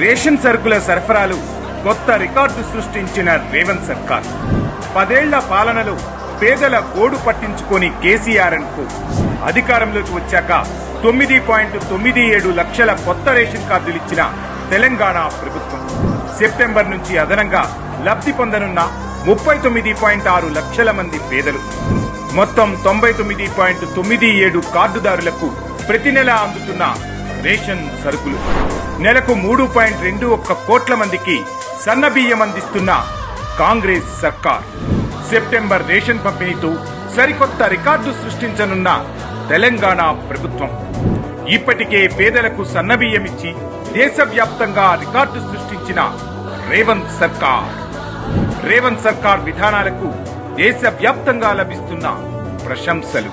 Ration సరుకుల సరఫరాలు కొత్త record సృష్టించిన రేవంత్ సర్కార్. పదేళ్ళ పాలనలో పేదల గోడు పట్టించుకొని కేసీఆర్ అధికారంలోకి వచ్చాక తొమ్మిది పాయింట్ తొమ్మిది ఏడు లక్షల కొత్త రేషన్ కార్డులు ఇచ్చిన తెలంగాణ ప్రభుత్వం. సెప్టెంబర్ నుంచి అదనంగా లబ్ధి పొందనున్న ముప్పై తొమ్మిది పాయింట్ ఆరు లక్షల మంది పేదలు. మొత్తం తొంభై తొమ్మిది పాయింట్ తొమ్మిది ఏడు కార్డుదారులకు ప్రతి నెల అందుతున్న రేషన్ సరుకులు. నెలకు మూడు పాయింట్ రెండు ఒక్క కోట్ల మందికి సన్నబియ్యం అందిస్తున్న కాంగ్రెస్ సర్కార్. సెప్టెంబర్ రేషన్ పంపిణీతో సరికొత్త రికార్డు సృష్టించనున్న తెలంగాణ ప్రభుత్వం. ఇప్పటికే పేదలకు సన్నబియ్యం ఇచ్చి దేశవ్యాప్తంగా రికార్డు సృష్టించిన రేవంత్ సర్కార్. రేవంత్ సర్కార్ విధానాలకు దేశవ్యాప్తంగా లభిస్తున్న ప్రశంసలు.